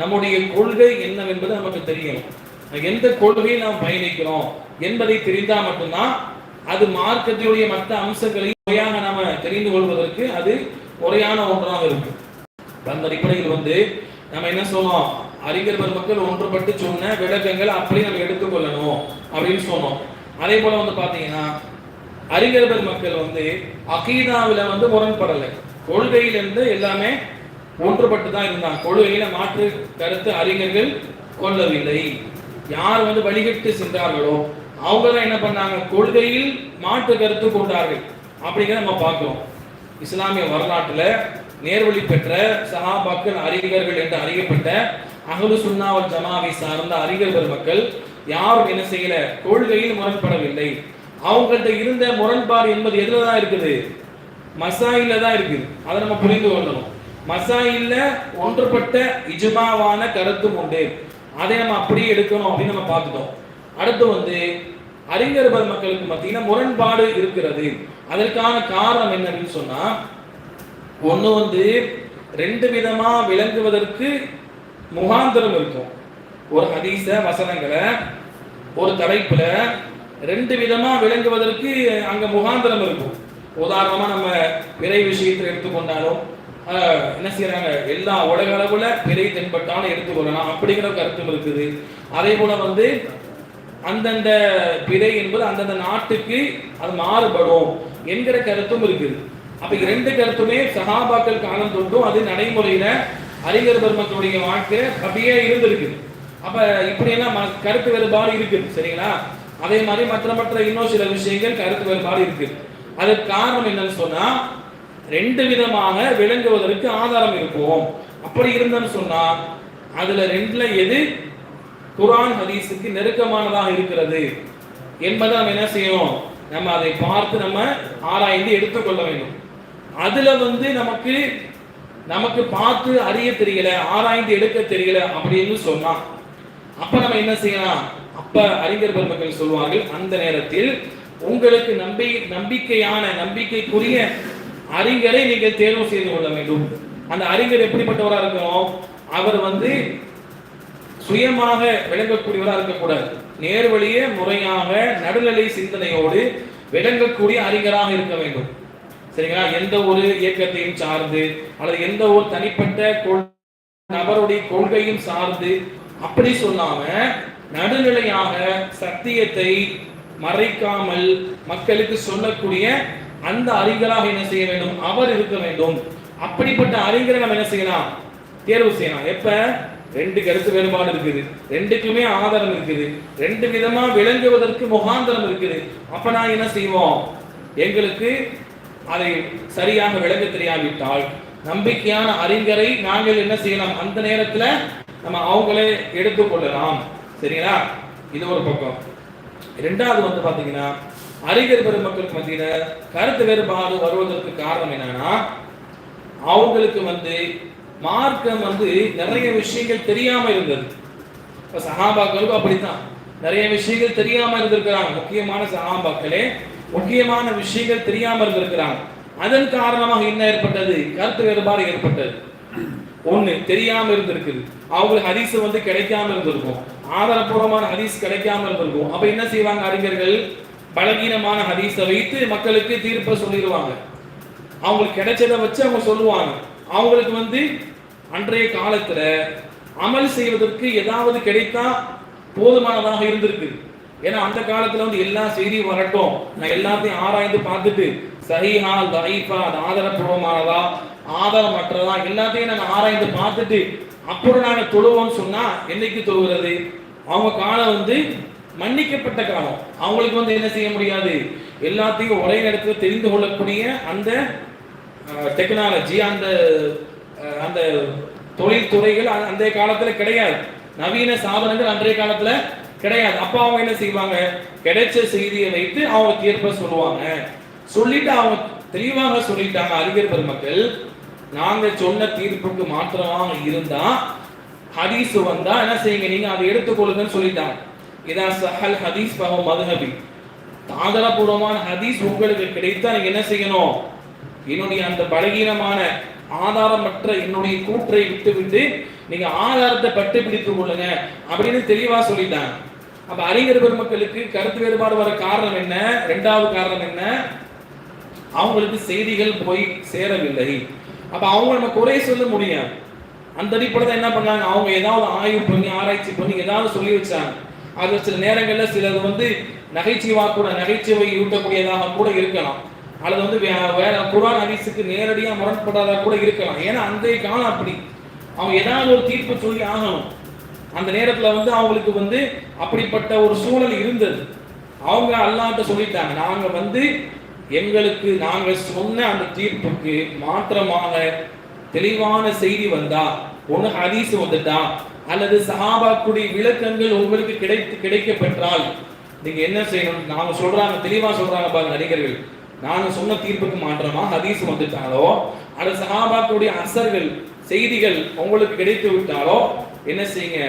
நம்முடைய கொள்கை என்னவென்பது நமக்கு தெரியும். எந்த கொள்கையை நாம் பயணிக்கிறோம் என்பதை தெரிந்தால் மட்டும்தான் அது மார்க்கத்தினுடைய மற்ற அம்சங்களையும் முறையாக நாம தெரிந்து கொள்வதற்கு அது முறையான ஒன்றாக இருக்கும். அந்த அடிப்படையில் வந்து நம்ம என்ன சொன்னோம்? அறிஞர் பெருமக்கள் ஒன்றுபட்டு சொன்ன விளக்கங்கள் அப்படி நம்ம எடுத்துக்கொள்ளணும் அப்படின்னு சொன்னோம். அதே போல வந்து பாத்தீங்கன்னா அறிஞர் பெருமக்கள் வந்து அகீதாவில வந்து முரண்படலை. கொள்கையிலிருந்து எல்லாமே ஒன்றுபட்டு தான் இருந்தாங்க கொள்கையில மாற்று கருத்து அறிஞர்கள் கொள்ளவில்லை. யார் வந்து வழிகட்டு சென்றார்களோ அவங்க தான் என்ன பண்ணாங்க? கொள்கையில் மாற்று கருத்து கொண்டார்கள். அப்படிங்கிறத நம்ம பார்க்கிறோம். இஸ்லாமிய வரலாற்றுல நேர்வழி பெற்ற சஹாபாக்கள் அறிஞர்கள் என்று அறியப்பட்ட அகலு சுன்னாவல் ஜமாவை சார்ந்த அறிஞர் பெருமக்கள் யாரும் என்ன செய்யல? கொள்கையில் முரண்படவில்லை. அவங்கள்ட்ட இருந்த முரண்பாடு என்பது எதுல தான் இருக்குது? மசாயில தான் இருக்குது. அதை நம்ம புரிந்து கொள்ளணும். மசாயில்ல ஒன்றுபட்ட இஜ்மாவான கருத்தும் உண்டு. அதை நம்ம அப்படியே எடுக்கணும் அப்படின்னு நம்ம பார்த்துட்டோம். அடுத்து வந்து அறிஞர் மக்களுக்கு மத்தியில முரண்பாடு இருக்கிறது. அதற்கான காரணம் என்ன அப்படின்னு சொன்னா ஒன்று வந்து ரெண்டு விதமா விளங்குவதற்கு முகாந்திரம் இருக்கும். ஒரு ஹதீச வசனங்களை ஒரு தலைப்புல ரெண்டு விதமா விளங்குவதற்கு அங்க முகாந்திரம் இருக்கும். உதாரணமா நம்ம விரை விஷயத்தில் எடுத்துக்கொண்டாலும் என்ன செய்யறாங்க எல்லா உலக அளவுல விலை தென்பட்டாலும் எடுத்துக்கொள்ளலாம் அப்படிங்கிற கருத்தும் இருக்குது. அதே போல வந்து அந்தந்த பிறை என்பது அந்தந்த நாட்டுக்கு அது மாறுபடும் என்கிற கருத்தும் இருக்குது. அப்ப இரண்டு ரெண்டு கருத்துமே சகாபாக்கள் காலம் தொட்டும் அது நடைமுறையில அறிஞர் பெருமக்களுடைய வாழ்க்கை அப்படியே இருந்திருக்கு. அப்ப இப்படியெல்லாம் ம- கருத்து வேறுபாடு இருக்குது சரிங்களா? அதே மாதிரி மற்ற மற்ற இன்னும் சில விஷயங்கள் கருத்து வேறுபாடு இருக்கு அதுக்கு காரணம் என்னன்னு சொன்னா ரெண்டு விதமாக விளங்குவதற்கு ஆதாரம் இருக்கும். அப்படி இருந்தோம்னு சொன்னா அதுல ரெண்டுல எது? குரான் ஹதீஸுக்கு நெருக்கமானதாக இருக்கிறது என்பதை நம்ம என்ன செய்யணும்? நம்ம அதை பார்த்து நம்ம ஆராய்ந்து எடுத்துக்கொள்ள வேண்டும். அதுல வந்து நமக்கு நமக்கு பார்த்து அறிய தெரியல ஆராய்ந்து எடுக்க தெரியல அப்படின்னு சொன்னா அப்ப நம்ம என்ன செய்யலாம்? அப்ப அறிஞர் பெருமக்கள் சொல்வார்கள் அந்த நேரத்தில் உங்களுக்கு நம்பி நம்பிக்கையான நம்பிக்கைக்குரிய அறிஞரை நீங்கள் தேர்வு செய்து கொள்ள வேண்டும். அந்த அறிஞர் எப்படிப்பட்டவராக இருக்கணும்? அவர் வந்து சுயமாக விளங்கக்கூடியவராக இருக்கக்கூடாது. நேர்வழியே முறையாக நடுநிலை சிந்தனையோடு விளங்கக்கூடிய அறிஞராக இருக்க வேண்டும். சரிங்களா? எந்த ஒரு இயக்கத்தையும் சார்ந்து அல்லது எந்த ஒரு தனிப்பட்ட கொள் நபருடைய கொள்கையும் சார்ந்து அப்படி சொல்லாம நடுநிலையாக சத்தியத்தை மறைக்காமல் மக்களுக்கு சொல்லக்கூடிய அந்த அறிஞராக என்ன செய்ய வேண்டும்? அவர் இருக்க வேண்டும். அப்படிப்பட்ட அறிஞரை நம்ம என்ன செய்யலாம்? தேர்வு செய்யலாம். எப்ப? ரெண்டு கருத்து வேறுபாடு இருக்குது. ரெண்டுக்குமே ஆதாரம் இருக்குது. ரெண்டு விதமா விளங்குவதற்கு முகாந்தரம் இருக்குது. அப்ப நான் என்ன செய்வோம்? எங்களுக்கு அதை சரியாக விளங்க தெரியாவிட்டால் நம்பிக்கையான அறிஞரை நாங்கள் என்ன செய்யலாம்? அந்த நேரத்துல நம்ம அவங்களே எடுத்துக்கொள்ளலாம் சரிங்களா? இது ஒரு பக்கம். இரண்டாவது வந்து பாத்தீங்கன்னா அறிஞர் பெருமக்களுக்கு மத்தியில கருத்து வேறுபாடு வருவதற்கு காரணம் என்னன்னா அவங்களுக்கு வந்து மார்க்கம் வந்து நிறைய விஷயங்கள் தெரியாம இருந்தது. இப்ப சஹாபாக்களுக்கும் அப்படித்தான். நிறைய விஷயங்கள் தெரியாம இருந்திருக்கிறாங்க. முக்கியமான சஹாபாக்களே முக்கியமான விஷயங்கள் தெரியாம இருந்திருக்கிறாங்க. அதன் காரணமாக என்ன ஏற்பட்டது? கருத்து வேறுபாடு ஏற்பட்டது. ஒண்ணு தெரியாம இருந்திருக்குது. அவங்களுக்கு ஹரிசு வந்து கிடைக்காம இருந்திருக்கும். ஆதாரப்பூர்வமான ஹரிஸ் கிடைக்காம இருந்திருக்கும். அப்ப என்ன செய்வாங்க அறிஞர்கள்? பலகீனமான ஹதீஸை வைத்து மக்களுக்கு தீர்ப்பை சொல்லிடுவாங்க. அவங்களுக்கு கிடைச்சதை வச்சு அவங்க சொல்லுவாங்க. அவங்களுக்கு வந்து அன்றைய காலத்துல அமல் செய்வதற்கு ஏதாவது கிடைத்தா போதுமானதாக இருந்திருக்கு. ஏன்னா அந்த காலத்துல வந்து எல்லா செய்தியும் வரட்டும். நான் எல்லாத்தையும் ஆராய்ந்து பார்த்துட்டு சஹீஹா லைஃபா அது ஆதாரப்பூர்வமானதா ஆதாரமற்றதா எல்லாத்தையும் நாங்கள் ஆராய்ந்து பார்த்துட்டு அப்புறம் நாங்கள் தொழுவோம்னு சொன்னா என்னைக்கு தொழுகிறது? அவங்க காலம் வந்து மன்னிக்கப்பட்ட காலம். அவங்களுக்கு வந்து என்ன செய்ய முடியாது? எல்லாத்தையும் ஒரே நேரத்தில் தெரிந்து கொள்ளக்கூடிய அந்த டெக்னாலஜி அந்த அந்த தொழில்துறைகள் அந்த- காலத்தில் காலத்துல கிடையாது. நவீன சாதனங்கள் அன்றைய காலத்துல கிடையாது. அப்ப அவங்க என்ன செய்வாங்க? கிடைச்ச செய்தியை வைத்து அவங்க தீர்ப்ப சொல்லுவாங்க. சொல்லிட்டு அவங்க தெளிவாக சொல்லிட்டாங்க அறிஞர் பெருமக்கள். நாங்க சொன்ன தீர்ப்புக்கு மாத்திரமாக இருந்தா ஹதீஸ் வந்தா என்ன செய்யுங்க? நீங்க அதை எடுத்துக்கொள்ளுங்கன்னு சொல்லிட்டாங்க. இதான் சஹல் ஹதீஸ் பகம் மதுஹபி. ஆதாரபூர்வமான ஹதீஸ் உங்களுக்கு கிடைத்தா நீங்க என்ன செய்யணும்? என்னுடைய அந்த பலகீனமான ஆதாரமற்ற என்னுடைய கூற்றை விட்டுவிட்டு நீங்க ஆதாரத்தை பட்டு பிடித்துக் கொள்ளுங்க அப்படின்னு தெளிவா சொல்லிட்டாங்க. அப்ப அறிஞர் பெருமக்களுக்கு கருத்து வேறுபாடு வர காரணம் என்ன? ரெண்டாவது காரணம் என்ன? அவங்களுக்கு செய்திகள் போய் சேரவில்லை. அப்ப அவங்க நம்ம குறை சொல்ல முடியாது. அந்த அடிப்படை என்ன பண்ணாங்க? அவங்க ஏதாவது ஆய்வு பண்ணி ஆராய்ச்சி பண்ணி ஏதாவது சொல்லி வச்சாங்க. அது சில நேரங்களில் சிலது வந்து நகைச்சுவாக கூட நகைச்சுவை ஊட்டக்கூடியதாக கூட இருக்கலாம். அல்லது வந்து வே- வேற குரான் ஹதீஸுக்கு நேரடியாக முரண்படாதா கூட இருக்கலாம். ஏன்னா அன்றைய காலம் அப்படி. அவங்க ஏதாவது ஒரு தீர்ப்பு சொல்லி ஆகணும். அந்த நேரத்தில் வந்து அவங்களுக்கு வந்து அப்படிப்பட்ட ஒரு சூழல் இருந்தது. அவங்க அல்லாட்ட சொல்லிட்டாங்க நாங்கள் வந்து எங்களுக்கு நாங்கள் சொன்ன அந்த தீர்ப்புக்கு மாற்றமாக தெளிவான செய்தி வந்தா ஒன்று ஹதீஸ் வந்துட்டா அல்லது சஹாபாக்குடி விளக்கங்கள் உங்களுக்கு கிடைத்து கிடைக்க பெற்றால் நீங்க என்ன செய்யணும்? நாங்க சொல்றாங்க தெளிவா சொல்றாங்க பாருங்க நடிகர்கள். நாங்க சொன்ன தீர்ப்புக்கு மாற்றமா? ஹதீஸ் வந்துட்டாலோ? அல்லது சஹாபாக்குடைய அசர்கள் செய்திகள் உங்களுக்கு கிடைத்து விட்டாலோ என்ன செய்யுங்க?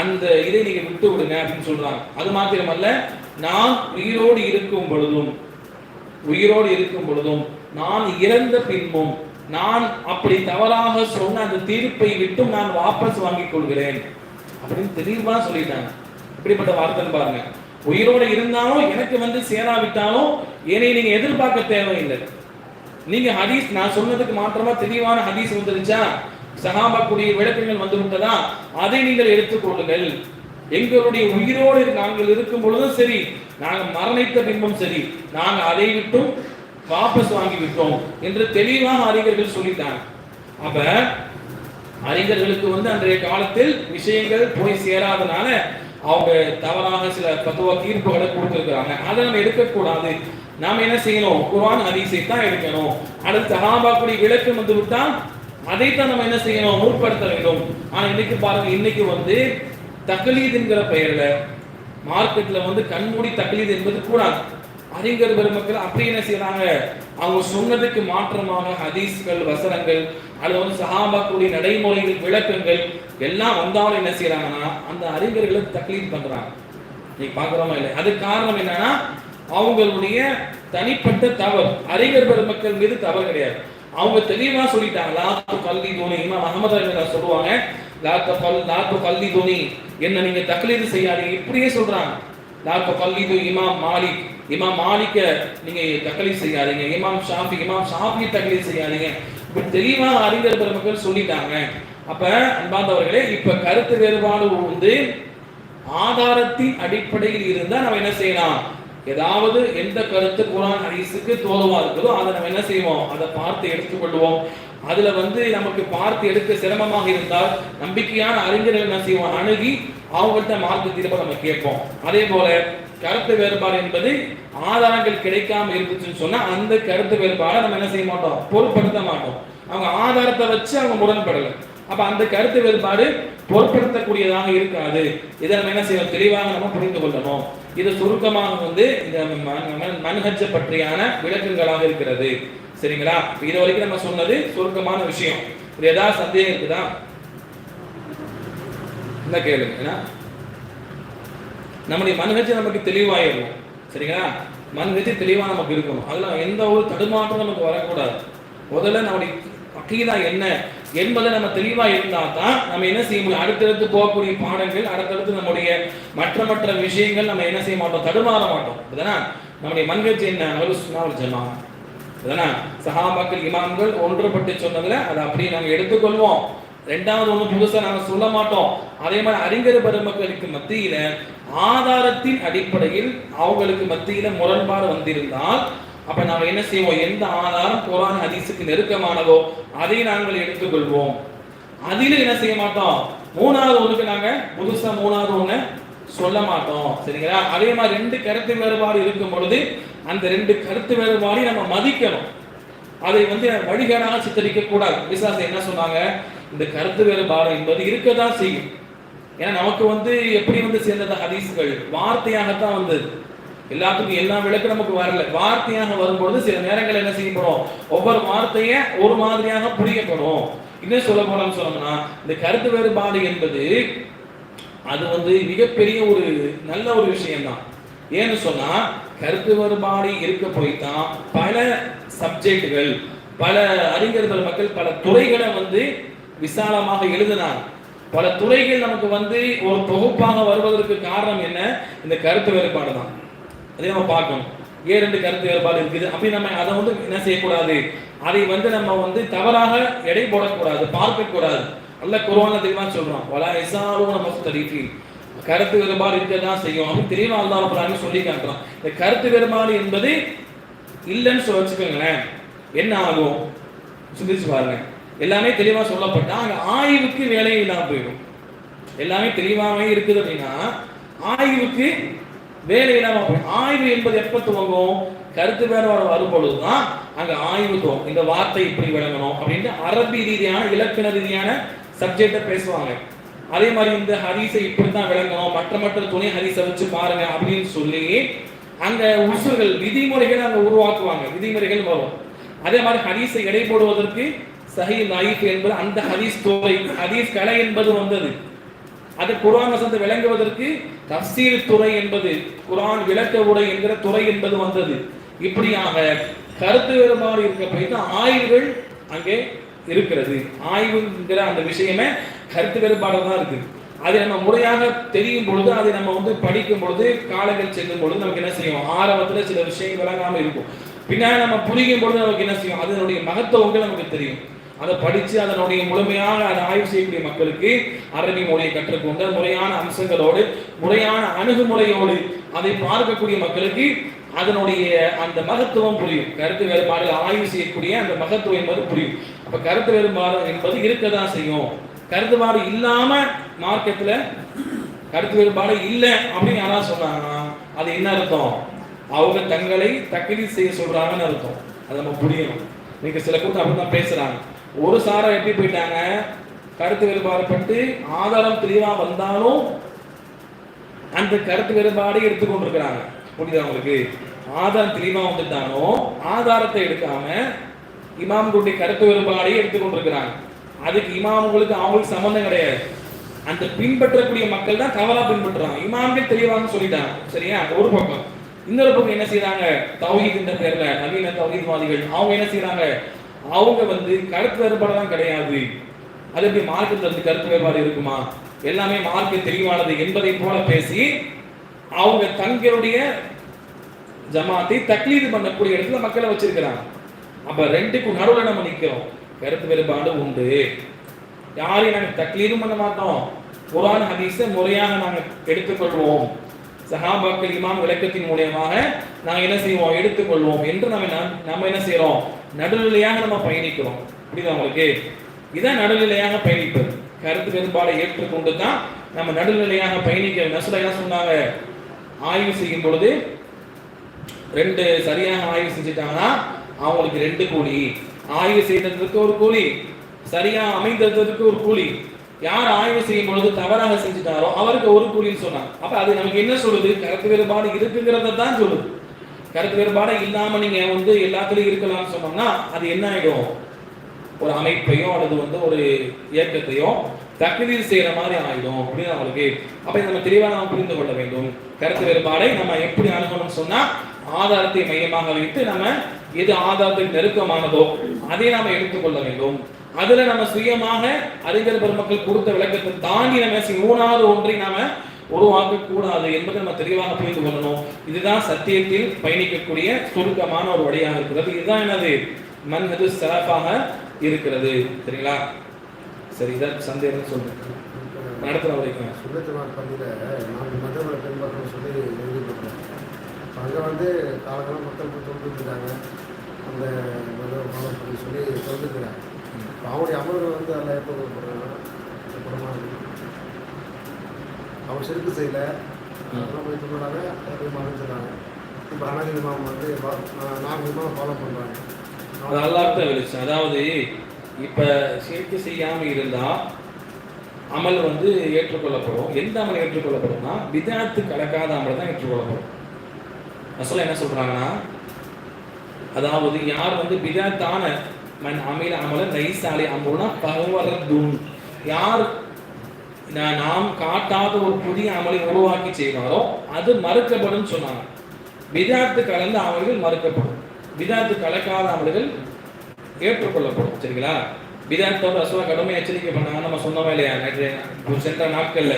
அந்த இதை நீங்க விட்டு விடுங்க அப்படின்னு சொல்றாங்க. அது மாத்திரமல்ல நான் உயிரோடு இருக்கும் பொழுதும் உயிரோடு இருக்கும் பொழுதும் நான் இறந்த பின்பும் நான் அப்படி தவறாக சொன்ன அந்த தீர்ப்பை விட்டும் நான் வாபஸ் வாங்கிக் கொள்கிறேன். அப்படின்னு தெளிவா சொல்லிட்டாங்க. இப்படிப்பட்ட வார்த்தை பாருங்க. உயிரோடு இருந்தாலும் எனக்கு வந்து சேராவிட்டாலும் என்னை நீங்க எதிர்பார்க்க தேவையில்லை. நீங்க ஹதீஸ் நான் சொன்னதுக்கு மாற்றமா தெளிவான ஹதீஸ் வந்துருச்சா? சஹாபாக்குடைய விளக்கங்கள் வந்து விட்டதா அதை நீங்கள் எடுத்துக்கொள்ளுங்கள் எங்களுடைய உயிரோடு நாங்கள் இருக்கும் பொழுதும் சரி நாங்கள் மரணித்த பின்பும் சரி நாங்கள் அதை விட்டும் வாபஸ் வாங்கி விட்டோம் என்று தெளிவாக அறிஞர்கள் சொல்லிட்டாங்க. அப்ப அறிஞர்களுக்கு வந்து அன்றைய காலத்தில் விஷயங்கள் போய் சேராதனால அவங்க தவறாக சில தத்துவ தீர்ப்புகளை கொடுத்திருக்கிறாங்க. அதை நம்ம எடுக்கக்கூடாது. நாம என்ன செய்யணும்? குரான் அதிசை தான் எடுக்கணும். அடுத்து சகாபாக்குடி விளக்கம் வந்து விட்டால் அதைத்தான் நம்ம என்ன செய்யணும்? முற்படுத்த வேண்டும். ஆனா இன்னைக்கு பாருங்க இன்னைக்கு வந்து தக்லீத் என்கிற பெயர்ல மார்க்கெட்ல வந்து கண்மூடி தக்லீத் என்பது கூடாது. அறிஞர் பெருமக்கள் அப்படி என்ன செய்யறாங்க அவங்க சொன்னதுக்கு மாற்றமாக ஹதீஸ்கள் வசனங்கள் அது வந்து சஹாபாக்குடைய நடைமுறைகள் விளக்கங்கள் எல்லாம் வந்தாலும் என்ன செய்யறாங்கன்னா அந்த அறிஞர்களை தக்லீத் பண்றாங்க. நீங்க பாக்குறோமா இல்லை அது காரணம் என்னன்னா அவங்களுடைய தனிப்பட்ட தவறு. அறிஞர் பெருமக்கள் மீது தவறு கிடையாது. அவங்க தெளிவா சொல்லிட்டாங்களா கல்வி தோனி இமாம் அகமது சொல்லுவாங்க லாத்து கல் லாத்து கல்வி தோனி என்ன நீங்க தக்லீது செய்யாதீங்க. இப்படியே சொல்றாங்க. லாத்து கல்வி தோ இமாம் மாலிக் இமாம் மாலிக்க நீங்க தக்லீது செய்யாதீங்க இமாம் ஷாஃபி இமாம் ஷாஃபி தக்லீது செய்யாதீங்க. இப்படி தெளிவா அறிஞர் பெருமக்கள் சொல்லிட்டாங்க. அப்ப அன்பாந்தவர்களே இப்ப கருத்து வேறுபாடு வந்து ஆதாரத்தின் அடிப்படையில் இருந்தா நம்ம என்ன செய்யலாம்? ஏதாவது எந்த கருத்து குரான் ஹதீஸுக்கு தோல்வா இருக்குதோ அதை நம்ம என்ன செய்வோம்? அதை பார்த்து எடுத்துக்கொள்வோம். அதுல வந்து நமக்கு பார்த்து எடுக்க சிரமமாக இருந்தால் நம்பிக்கையான அறிஞர்கள் என்ன செய்வோம்? அணுகி அவங்கள்ட்ட மார்க்க தீர்ப்பை நம்ம கேட்போம். அதே போல கருத்து வேறுபாடு என்பது ஆதாரங்கள் கிடைக்காம இருந்துச்சுன்னு சொன்னா அந்த கருத்து வேறுபாடை நம்ம என்ன செய்ய மாட்டோம்? பொருட்படுத்த மாட்டோம். அவங்க ஆதாரத்தை வச்சு அவங்க முரண்படல. அப்ப அந்த கருத்து வேறுபாடு பொருட்படுத்தக்கூடியதாக இருக்காது. இதை நம்ம என்ன செய்யணும்? தெளிவாக நம்ம புரிந்து கொள்ளணும். இது சுருக்கமாக வந்து இந்த மன்ஹஜ பற்றியான விளக்கங்களாக இருக்கிறது. சரிங்களா? இது வரைக்கும் நம்ம சொன்னது சுருக்கமான விஷயம். இது ஏதாவது சந்தேகம் இருக்குதா? என்ன கேளுங்க. ஏன்னா நம்முடைய மன்ஹஜ் நமக்கு தெளிவாயிடும் சரிங்களா? மன்ஹஜ் தெளிவாக நமக்கு இருக்கணும். அதில் எந்த ஒரு தடுமாற்றம் நமக்கு வரக்கூடாது. முதல்ல நம்முடைய அக்கீதா என்ன என்பதை நம்ம தெளிவாக இருந்தால் தான் நம்ம என்ன செய்ய முடியும்? அடுத்தடுத்து போகக்கூடிய பாடங்கள் அடுத்தடுத்து நம்முடைய மற்ற மற்ற விஷயங்கள் நம்ம என்ன செய்ய மாட்டோம்? தடுமாற மாட்டோம். இதுதானே நம்முடைய மன்கட்சி என்ன? அலுசுனா ஒரு ஜமா இதுதானே சஹாபாக்கள் இமாம்கள் ஒன்றுபட்டு சொன்னதுல அதை அப்படியே நாங்கள் எடுத்துக்கொள்வோம். ரெண்டாவது ஒன்று புதுசாக நாங்கள் சொல்ல மாட்டோம். அதே மாதிரி அறிஞர் பெருமக்களுக்கு மத்தியில ஆதாரத்தின் அடிப்படையில் அவங்களுக்கு மத்தியில முரண்பாடு வந்திருந்தால் அப்ப நாங்கள் என்ன செய்வோம்? எந்த ஆதாரம் குரான் ஹதீஸுக்கு நெருக்கமானதோ அதை நாங்கள் எடுத்துக்கொள்வோம். அதில் என்ன செய்ய மாட்டோம்? மூணாவது ஒன்றுக்கு நாங்கள் புதுசாக மூணாவது ஒன்று சொல்ல மாட்டோம். சரிங்களா? அதே மாதிரி ரெண்டு கருத்து வேறுபாடு இருக்கும் பொழுது அந்த ரெண்டு கருத்து வேறுபாடையும் நம்ம மதிக்கணும். அதை வந்து வழிகேடாக சித்தரிக்க கூடாது. விசாசம் என்ன சொன்னாங்க? இந்த கருத்து வேறுபாடு என்பது இருக்கதான் செய்யும். ஏன்னா நமக்கு வந்து எப்படி வந்து சேர்ந்தது? ஹதீஸ்கள். வார்த்தையாகத்தான் வந்தது. எல்லாத்துக்கும் எல்லா விளக்கும் நமக்கு வரல. வார்த்தையாக வரும்பொழுது சில நேரங்கள் என்ன செய்யப்படும்? ஒவ்வொரு வார்த்தையை ஒரு மாதிரியாக புரியப்படும். இன்னும் சொல்ல போனோம்னு சொன்னோம்னா இந்த கருத்து வேறுபாடு என்பது அது வந்து மிகப்பெரிய ஒரு நல்ல ஒரு விஷயம்தான். ஏன்னு சொன்னா கருத்து வேறுபாடு இருக்க போய்தான் பல சப்ஜெக்டுகள் பல அறிஞர்கள் மக்கள் பல துறைகளை வந்து விசாலமாக எழுதினார். பல துறைகள் நமக்கு வந்து ஒரு தொகுப்பாக வருவதற்கு காரணம் என்ன? இந்த கருத்து வேறுபாடு தான். அதே நம்ம பார்க்கணும். ஏன் ரெண்டு கருத்து வேறுபாடு இருக்குது? அப்படி நம்ம அதை வந்து என்ன செய்யக்கூடாது? அதை வந்து நம்ம வந்து தவறாக எடை போடக்கூடாது பார்க்கக்கூடாது. அல்ல குர்ஆன்ல சொல்கிறோம் சொல்றோம் வலா நம்ம முஃப்தரிஃபீன் கருத்து வேறுபாடு இருக்க தான் செய்யும். அப்படின்னு தெளிவா அல்லாஹ் ரப்பல் சொல்லி காட்டுறான் இந்த கருத்து வேறுபாடு என்பது இல்லைன்னு சொல்ல வச்சுக்கோங்களேன். என்ன ஆகும்? சிந்திச்சு பாருங்க. எல்லாமே தெளிவாக சொல்லப்பட்டா அங்கே ஆய்வுக்கு வேலையே இல்லாமல் போயிடும். எல்லாமே தெளிவாகவே இருக்குது அப்படின்னா ஆய்வுக்கு வேலை இல்லாமல் போயிடும். ஆய்வு என்பது எப்போ துவங்கும்? கருத்து வேறுபாடு வரும் தான் அங்கே ஆய்வு துவங்கும். இந்த வார்த்தை இப்படி விளங்கணும் அப்படின்ட்டு அரபி ரீதியான இலக்கண ரீதியான சப்ஜெக்டை பேசுவாங்க. அதே மாதிரி இந்த ஹரிசை இப்படித்தான் விளங்கணும். மற்ற மற்ற துணை ஹரிசை வச்சு பாருங்க அப்படின்னு சொல்லி அங்க உசுர்கள் விதிமுறைகள் அங்க உருவாக்குவாங்க. விதிமுறைகள் வரும். அதே மாதிரி ஹரிசை எடை போடுவதற்கு சஹி லைஃப் என்பது அந்த ஹதீஸ் துறை ஹதீஸ் கலை என்பது வந்தது. அது குரான் வசனத்தை விளங்குவதற்கு தஃசீர் துறை என்பது குரான் விளக்க உரை என்கிற துறை என்பது வந்தது. இப்படியாக கருத்து வேறுபாடு இருக்க போய் தான் ஆய்வுகள் அங்கே இருக்கிறது. ஆய்வுங்கிற அந்த விஷயமே கருத்து வேறுபாடு தான் இருக்கு. அது நம்ம முறையாக தெரியும் பொழுது அதை நம்ம வந்து படிக்கும் பொழுது காலங்கள் செல்லும் பொழுது நமக்கு என்ன செய்யும்? ஆரம்பத்துல சில விஷயங்கள் விளங்காம இருக்கும். பின்னாடி நம்ம புரியும் பொழுது நமக்கு என்ன செய்யும்? அதனுடைய மகத்துவங்கள் நமக்கு தெரியும். அதை படித்து அதனுடைய முழுமையாக அதை ஆய்வு செய்யக்கூடிய மக்களுக்கு அரபி மொழியை கற்றுக்கொண்டு முறையான அம்சங்களோடு முறையான அணுகுமுறையோடு அதை பார்க்கக்கூடிய மக்களுக்கு அதனுடைய அந்த மகத்துவம் புரியும். கருத்து வேறுபாடு ஆய்வு செய்யக்கூடிய அந்த மகத்துவம் என்பது புரியும். அப்ப கருத்து வேறுபாடு என்பது இருக்கதான் செய்யும். கருத்துபாடு இல்லாம மார்க்கெட்ல கருத்து வேறுபாடு இல்லை அப்படின்னு யாராவது சொன்னாங்கன்னா அது என்ன அர்த்தம்? அவங்க தங்களை தக்கலி செய்ய சொல்றாங்கன்னு அர்த்தம். அது நம்ம புரியணும் இன்னைக்கு சில கூட்டம் அப்படிதான் பேசுறாங்க. ஒரு சாரை எப்படி போயிட்டாங்க? கருத்து வேறுபாடு பட்டு ஆதாரம் தெளிவா வந்தாலும் அந்த கருத்து வேறுபாடே எடுத்துக்கொண்டு இருக்கிறாங்க புரியுதா அவங்களுக்கு ஆதாரம் தெளிவா வந்துட்டாலும் ஆதாரத்தை எடுக்காம இமாம்களுடைய கருத்து வேறுபாடையே எடுத்துக்கொண்டிருக்கிறாங்க. அதுக்கு இமாமுகளுக்கு அவங்களுக்கு சம்மந்தம் கிடையாது. அந்த பின்பற்றக்கூடிய மக்கள் தான் தவறா பின்பற்றுறாங்க. இமாம்கள் தெளிவான்னு சொல்லிட்டாங்க. சரியா? ஒரு பக்கம். இன்னொரு பக்கம் என்ன செய்யறாங்க தௌஹீத் என்ற பேர்ல நவீன தௌஹீத்வாதிகள் அவங்க என்ன செய்யறாங்க அவங்க வந்து கருத்து வேறுபாடு தான் கிடையாது. அது எப்படி மார்க்கத்துல வந்து கருத்து வேறுபாடு இருக்குமா? எல்லாமே மார்க்க தெளிவானது என்பதை போல பேசி அவங்க தங்களுடைய ஜமாத்தை தக்லீது பண்ணக்கூடிய இடத்துல மக்களை வச்சிருக்கிறாங்க. அப்ப ரெண்டுக்கும் நடுவில் நம்ம நிற்கிறோம் கருத்து வேறுபாடு உண்டு. யாரையும் நாங்கள் தக்லீதும் பண்ண மாட்டோம். குரான் ஹதீஸை முறையாக நாங்கள் எடுத்துக்கொள்வோம். சஹாபாக்கள் இமாம் விளக்கத்தின் மூலியமாக நாங்கள் என்ன செய்வோம்? எடுத்துக்கொள்வோம் என்று நம்ம நம்ம என்ன செய்கிறோம் நடுநிலையாக நம்ம பயணிக்கிறோம். புரியுதா உங்களுக்கு? இதான் நடுநிலையாக பயணிப்பது. கருத்து வேறுபாடை ஏற்றுக்கொண்டு தான் நம்ம நடுநிலையாக பயணிக்க நசுல என்ன சொன்னாங்க? ஆய்வு செய்யும் பொழுது ரெண்டு சரியாக ஆய்வு செஞ்சுட்டாங்கன்னா அவங்களுக்கு ரெண்டு கோடி ஆய்வு செய்ததற்கு ஒரு கூலி சரியா அமைந்ததற்கு ஒரு கூலி. யார் ஆய்வு செய்யும் பொழுது தவறாக செஞ்சுட்டாரோ அவருக்கு ஒரு கூலின்னு சொன்னாங்க அப்ப அது நமக்கு என்ன சொல்லுது? கருத்து வேறுபாடு இருக்குங்கிறத தான் சொல்லுது. கருத்து வேறுபாடு இல்லாம நீங்க வந்து எல்லாத்துலயும் இருக்கலாம்னு சொன்னோம்னா அது என்ன ஆயிடும்? ஒரு அமைப்பையோ அல்லது வந்து ஒரு இயக்கத்தையோ தகுதி செய்யற மாதிரி ஆயிடும் அப்படின்னு நம்மளுக்கு அப்ப நம்ம தெளிவா நாம் புரிந்து கொள்ள வேண்டும். கருத்து வேறுபாடை நம்ம எப்படி அணுகணும்னு சொன்னா ஆதாரத்தை மையமாக வைத்து நம்ம எது ஆதாரத்துக்கு நெருக்கமானதோ அதை நாம எடுத்துக்கொள்ள வேண்டும். அதுல நம்ம சுயமாக அறிஞர் பெருமக்கள் கொடுத்த விளக்கத்தை தாண்டி நம்ம சி- மூணாவது ஒன்றை நாம உருவாக்க கூடாது என்பதை நம்ம தெளிவாக புரிந்து கொள்ளணும். இதுதான் சத்தியத்தில் பயணிக்கக்கூடிய சுருக்கமான ஒரு வழியாக இருக்கிறது. இதுதான் என்னது? மன்ஹது சிறப்பாக இருக்கிறது. சரிங்களா? சரி இதான் சந்தேகம் சொல்றேன். நடத்துற வரைக்கும் சுண்ணத்துமார் பள்ளியில் நான்கு மதங்களை பின்பற்றணும் சொல்லி எழுதிப்பட்டோம் அங்கே வந்து காலகாலம் மக்கள் போய் தொண்டுருக்காங்க அந்த பண்ணி சொல்லி இப்போ அவங்களுடைய அமல்கள் வந்து அதில் எப்போ கொடுக்குறாங்க அப்புறமா அவங்க செருக்கு செய்யல. அதெல்லாம் போய் சொல்லுறாங்க போய் மறைஞ்சிடறாங்க இப்போ அனாதி இமாம் வந்து வா- நா- நான்கு இமாம் ஃபாலோ பண்ணுறாங்க அது அல்லாஹ்ட்ட வெளிச்சம் அதாவது இப்ப சேர்க்கை செய்யாம இருந்தா அமல் வந்து ஏற்றுக்கொள்ளப்படும். எந்த அமல் ஏற்றுக்கொள்ளப்படும்னா விதாத்து கலக்காத அமல் தான் ஏற்றுக்கொள்ளப்படும். ரசூல் என்ன சொல்றாங்கன்னா அதாவது யார் வந்து பிதாத்தான மன் அமில அமல நைசாலி அமுல்னா பகவரத்துன் யார் நாம் காட்டாத ஒரு புதிய அமலை உருவாக்கி செய்வாரோ அது மறுக்கப்படும் சொன்னாங்க. விதாத்து கலந்த அமல்கள் மறுக்கப்படும். விதாத்து கலக்காத அமல்கள் ஏற்றுக்கொள்ளப்படும் சரிங்களா? விதாத்தோட ரசூலா கடுமை எச்சரிக்கை பண்ணாங்க நம்ம சொன்னோம் இல்லையா? ஒரு சென்ற நாட்கள்ல.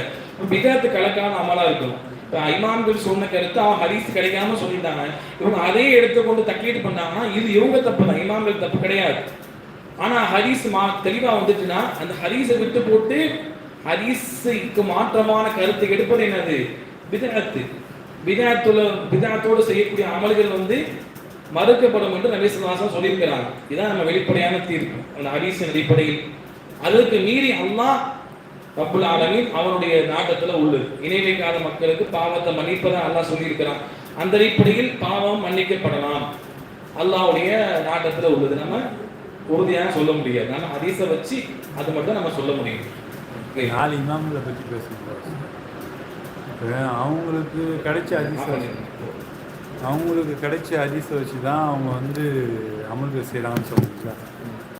விதாத்து கலக்காத அமலா இருக்கணும். இமாம்கள் சொன்ன கருத்து அவன் ஹதீஸ் கிடைக்காம சொல்லிட்டாங்க. இவங்க அதே எடுத்துக்கொண்டு தக்கீடு பண்ணாங்கன்னா இது இவங்க தப்பு தான் இமாம்கள் தப்பு கிடையாது. ஆனா ஹரிஸ் மா தெளிவா வந்துச்சுன்னா அந்த ஹதீஸை விட்டு போட்டு ஹரிசுக்கு மாற்றமான கருத்து எடுப்பது என்னது? பிதாத்து. பிதாத்துல பிதாத்தோடு செய்யக்கூடிய அமல்கள் வந்து மறுக்கப்படும் என்று நபீஸ்வாசம் சொல்லியிருக்கிறாங்க. இதுதான் நம்ம வெளிப்படையான தீர்ப்பு. அந்த ஹரிசின் அடிப்படையில். அதற்கு மீறி அல்லாஹ் ரப்புல் ஆலமீன் அவனுடைய நாட்டத்துல உள்ளது. இணை வைக்காத மக்களுக்கு பாவத்தை மன்னிப்பதை அல்லாஹ் சொல்லியிருக்கிறான். அந்த அடிப்படையில் பாவம் மன்னிக்கப்படலாம். அல்லாஹ்வுடைய நாட்டத்துல உள்ளது. நம்ம உறுதியாக சொல்ல முடியாது. நம்ம ஹதீஸை வச்சு அது மட்டும் நம்ம சொல்ல முடியும். நாலு இமாம்களை பற்றி பேசுகிறோம் அவங்களுக்கு கிடைச்ச அதிசை அவங்களுக்கு கிடைச்ச அதிசை வச்சு தான் அவங்க வந்து அமல்கள் செய்கிறாங்கன்னு சொல்லுங்களா